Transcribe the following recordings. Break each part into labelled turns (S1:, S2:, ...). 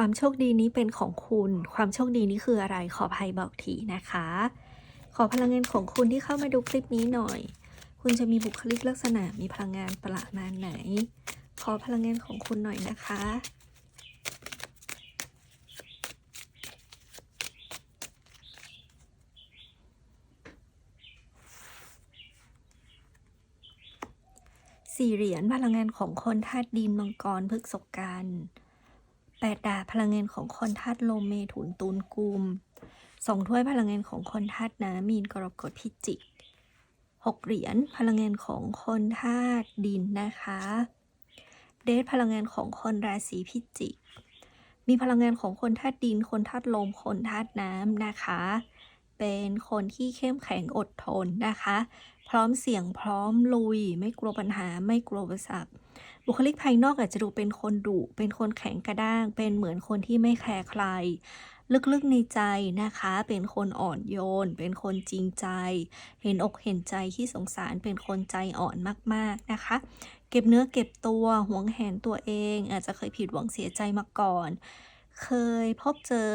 S1: ความโชคดีนี้เป็นของคุณ ความโชคดีนี้คืออะไร ขอภัยบอกทีนะคะ ขอพลังงานของคุณที่เข้ามาดูคลิปนี้หน่อย คุณจะมีบุคลิกลักษณะ มีพลังงานประมาณไหน ขอพลังงานของคุณหน่อยนะคะสี่เหรียญพลังงานของคนธาตุดินมังกรพฤกษกัน แปดดาบพลังงานของคนธาตุลมเมถุนตุลกุมสองถ้วยพลังงานของคนธาตุน้ำมีนกรกฎพิจิกหกเหรียญพลังงานของคนธาตุดินนะคะ เดทพลังงานของคนราศีพิจิก มีพลังงานของคนธาตุดิน คนธาตุลม คนธาตุน้ำนะคะ เป็นคนที่เข้มแข็งอดทนนะคะ พร้อมเสี่ยงพร้อมลุย ไม่กลัวปัญหา ไม่กลัวอุปสรรคบุคลิกภายนอกอาจจะดูเป็นคนดุเป็นคนแข็งกระด้าง เป็นเหมือนคนที่ไม่แคร์ใคร ลึกๆในใจนะคะ เป็นคนอ่อนโยน เป็นคนจริงใจ เห็นอกเห็นใจที่สงสารเป็นคนใจอ่อนมากๆนะคะ เก็บเนื้อเก็บตัวหวงแหนตัวเอง อาจจะเคยผิดหวังเสียใจมาก่อน เคยพบเจอ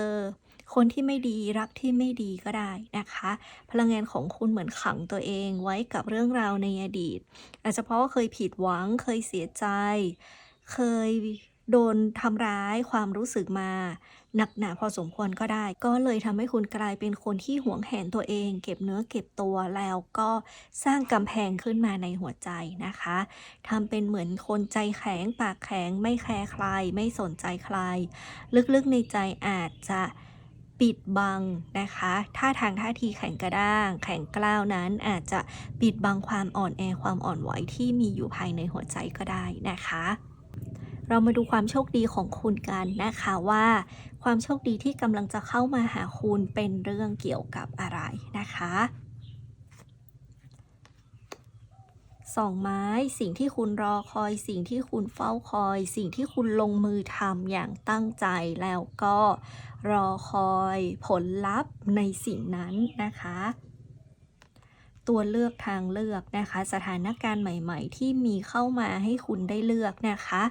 S1: คนที่ไม่ดีรักที่ไม่ดีก็ได้นะคะ พลังงานของคุณเหมือนขังตัวเองไว้กับเรื่องราวในอดีต อาจจะเพราะว่าเคยผิดหวังเคยเสียใจ เคยโดนทำร้ายความรู้สึกมา หนักหนาพอสมควรก็ได้ ก็เลยทำให้คุณกลายเป็นคนที่หวงแหนตัวเอง เก็บเนื้อเก็บตัวแล้วก็สร้างกำแพงขึ้นมาในหัวใจนะคะทำเป็นเหมือนคนใจแข็งปากแข็งไม่แคร์ใคร ไม่สนใจใคร ลึกๆในใจอาจจะ ปิดบังนะคะท่าทางท่าทีแข็งกระด้าง แข็งกล้าวนั้นอาจจะปิดบังความอ่อนแอความอ่อนไหวที่มีอยู่ภายในหัวใจก็ได้นะคะ เรามาดูความโชคดีของคุณกันนะคะว่า ความโชคดีที่กำลังจะเข้ามาหาคุณเป็นเรื่องเกี่ยวกับอะไรนะคะ สองไม้ สิ่งที่คุณรอคอย สิ่งที่คุณเฝ้าคอย สิ่งที่คุณลงมือทำอย่างตั้งใจแล้วก็รอคอยผลลัพธ์ในสิ่งนั้นนะคะ ตัวเลือกทางเลือกนะคะ สถานการณ์ใหม่ ๆ ที่มีเข้ามาให้คุณได้เลือกนะคะ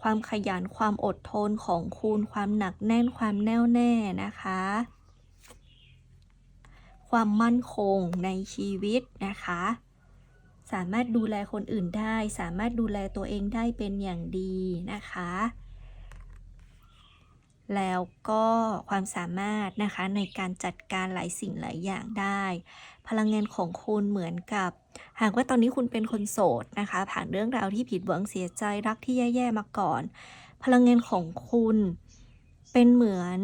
S1: ความขยันความอดทนของคุณความหนักแน่นความแน่วแน่นะคะ ความมั่นคงในชีวิตนะคะ สามารถดูแลคนอื่นได้ สามารถดูแลตัวเองได้เป็นอย่างดีนะคะ แล้วก็ความสามารถนะคะในการจัดการหลายสิ่งหลายอย่างได้ พลังงานของคุณเหมือนกับ หากว่าตอนนี้คุณเป็นคนโสดนะคะ ผ่านเรื่องราวที่ผิดหวังเสียใจรักที่แย่ๆมาก่อน พลังงานของคุณเป็นเหมือน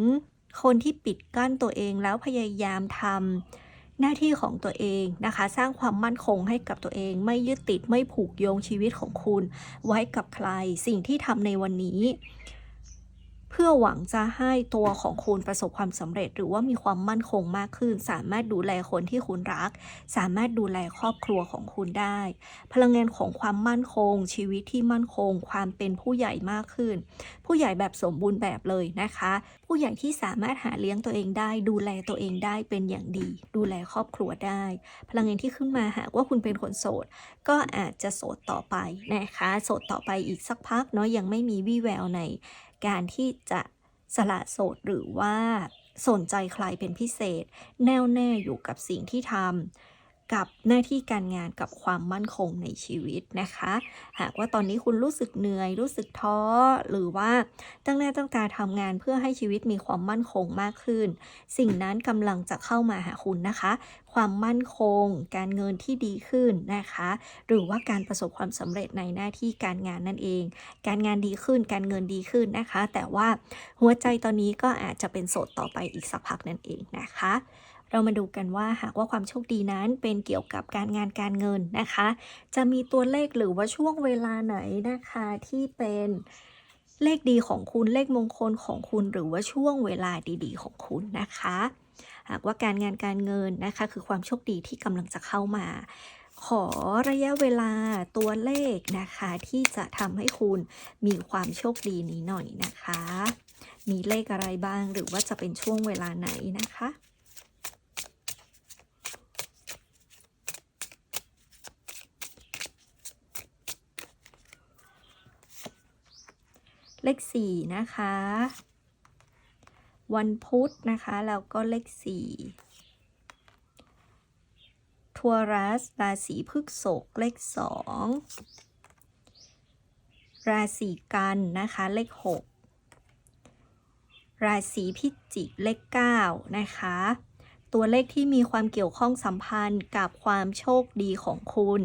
S1: คนที่ปิดกั้นตัวเองแล้วพยายามทำหน้าที่ของตัวเองนะคะ สร้างความมั่นคงให้กับตัวเอง ไม่ยึดติดไม่ผูกโยงชีวิตของคุณ ไว้กับใคร สิ่งที่ทำในวันนี้ พื่อหวังจะให้ตัวของคุณประสบความสำเร็จ หรือว่ามีความมั่นคงมากขึ้น สามารถดูแลคนที่คุณรัก สามารถดูแลครอบครัวของคุณได้ พลังงานของความมั่นคง ชีวิตที่มั่นคง ความเป็นผู้ใหญ่มากขึ้น ผู้ใหญ่แบบสมบูรณ์แบบเลยนะคะ ผู้ใหญ่ที่สามารถหาเลี้ยงตัวเองได้ ดูแลตัวเองได้เป็นอย่างดี ดูแลครอบครัวได้ พลังงานที่ขึ้นมาหากว่าคุณเป็นคนโสด ก็อาจจะโสดต่อไปนะคะ โสดต่อไปอีกสักพักเนาะยังไม่มีวี่แววใน การที่จะสละโสดหรือว่าสนใจใครเป็นพิเศษ แน่วแน่อยู่กับสิ่งที่ทำ กับหน้าที่การงานกับความมั่นคงในชีวิตนะคะ หากว่าตอนนี้คุณรู้สึกเหนื่อย รู้สึกท้อ หรือว่าตั้งหน้าตั้งตาทำงานเพื่อให้ชีวิตมีความมั่นคงมากขึ้น สิ่งนั้นกำลังจะเข้ามาหาคุณนะคะ ความมั่นคง การเงินที่ดีขึ้นนะคะ หรือว่าการประสบความสำเร็จในหน้าที่การงานนั่นเอง การงานดีขึ้น การเงินดีขึ้นนะคะ แต่ว่าหัวใจตอนนี้ก็อาจจะเป็นโสดต่อไปอีกสักพักนั่นเองนะคะ เรามาดูกันว่าหากว่าความโชคดีนั้นเป็นเกี่ยวกับการงานการเงินนะคะ จะมีตัวเลขหรือว่าช่วงเวลาไหนนะคะที่เป็นเลขดีของคุณเลขมงคลของคุณหรือว่าช่วงเวลาดีๆ ของคุณนะคะ หากว่าการงานการเงินนะคะ คือความโชคดีที่กำลังจะเข้ามา ขอระยะเวลาตัวเลขนะคะ ที่จะทำให้คุณมีความโชคดีนี้หน่อยนะคะ มีเลขอะไรบ้างหรือว่าจะเป็นช่วงเวลาไหนนะคะ เลขสี่นะคะ วันพุธนะคะแล้วก็เลขสี่ทัวรัส ราศีพฤษภเลขสองราศีกันนะคะ เลขหกราศีพิจิกเลขเก้านะคะ ตัวเลขที่มีความเกี่ยวข้องสัมพันธ์กับความโชคดีของคุณ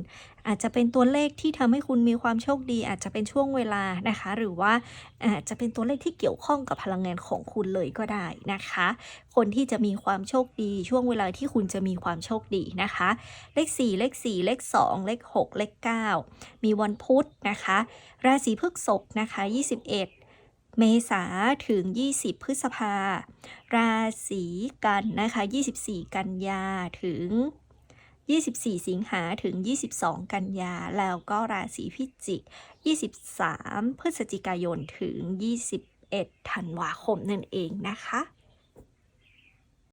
S1: อาจจะเป็นตัวเลขที่ทำให้คุณมีความโชคดี อาจจะเป็นช่วงเวลานะคะ หรือว่าอาจจะเป็นตัวเลขที่เกี่ยวข้องกับพลังงานของคุณเลยก็ได้นะคะ คนที่จะมีความโชคดี ช่วงเวลาที่คุณจะมีความโชคดีนะคะ เลข 4 เลข 4 เลข 2 เลข 6 เลข 9 มีวันพุธนะคะ ราศีพฤษภนะคะ 21 เมษาถึง 20 พฤษภา ราศีกันนะคะ 24 กันยาถึง 24 สิงหาถึง 22 กันยา แล้วก็ราศีพิจิก 23 พฤศจิกายนถึง 21 ธันวาคมนั่นเองนะคะ